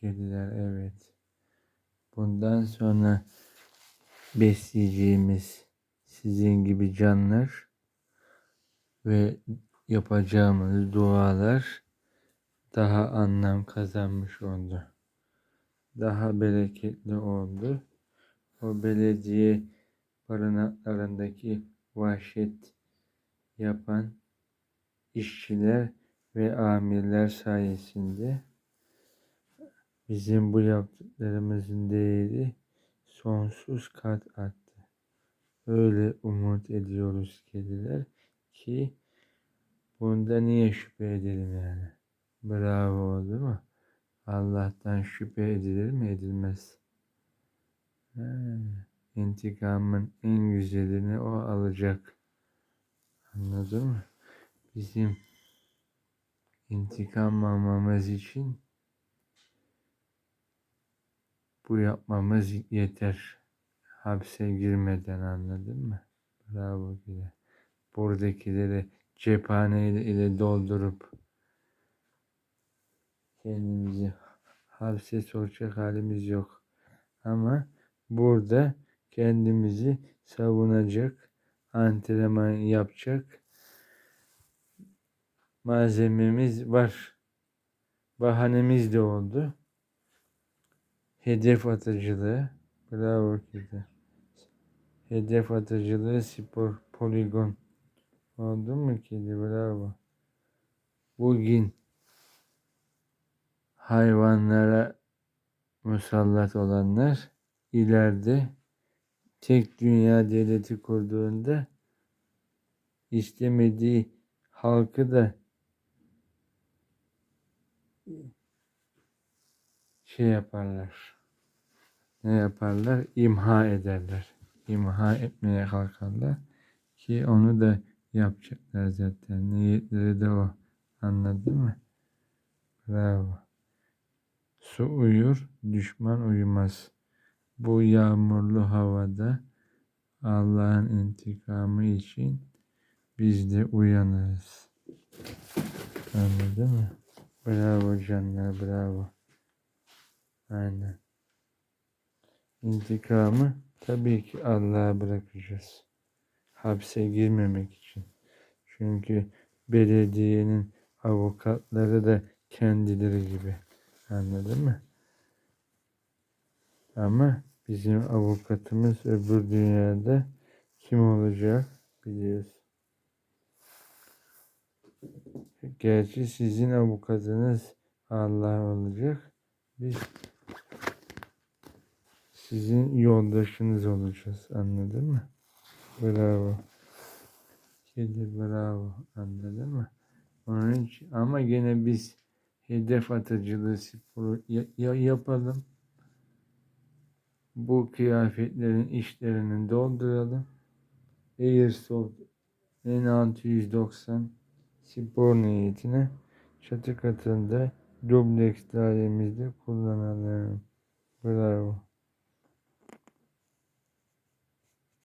Kediler evet. Bundan sonra besleyeceğimiz sizin gibi canlar ve yapacağımız dualar daha anlam kazanmış oldu. Daha bereketli oldu. O belediye barınaklarındaki vahşet yapan işçiler ve amirler sayesinde bizim bu yaptıklarımızın değeri sonsuz kat arttı. Öyle umut ediyoruz kediler ki bunda niye şüphe edelim yani. Bravo değil mi? Allah'tan şüphe edilir mi? Edilmez. He, intikamın en güzelini o alacak. Anladın mı? Bizim intikam almamız için bu yapmamız yeter. Hapse girmeden anladın mı? Bravo güle. Buradakileri cephane ile, doldurup kendimizi hapse sokacak halimiz yok. Ama burada kendimizi savunacak, antrenman yapacak malzememiz var. Bahanemiz de oldu. Hedef atıcılığı. Bravo kedi. Hedef atıcılığı spor poligon. Oldu mu kedi? Bravo. Bugün hayvanlara musallat olanlar ileride tek dünya devleti kurduğunda istemediği halkı da şey yaparlar. Ne yaparlar? İmha ederler. İmha etmeye kalkarlar ki onu da yapacaklar zaten. Niyetleri de o. Anladın mı? Bravo. Su uyur, düşman uyumaz. Bu yağmurlu havada Allah'ın intikamı için biz de uyanırız. Anladın mı? Bravo canlar, bravo. Aynen. İntikamı tabii ki Allah'a bırakacağız. Hapse girmemek için. Çünkü belediyenin avukatları da kendileri gibi. Anladın mı? Ama bizim avukatımız öbür dünyada kim olacak biliyoruz. Gerçi sizin avukatınız Allah olacak. Biz sizin yoldaşınız olacağız. Anladın mı? Bravo. Kedi bravo. Anladın mı? Onun için ama gene biz hedef atıcılığı sporu ya, ya yapalım. Bu kıyafetlerin işlerini dolduralım. Airsoft N690 spor niyetine çatı katında dubleks dairemizde kullanalım. Bravo.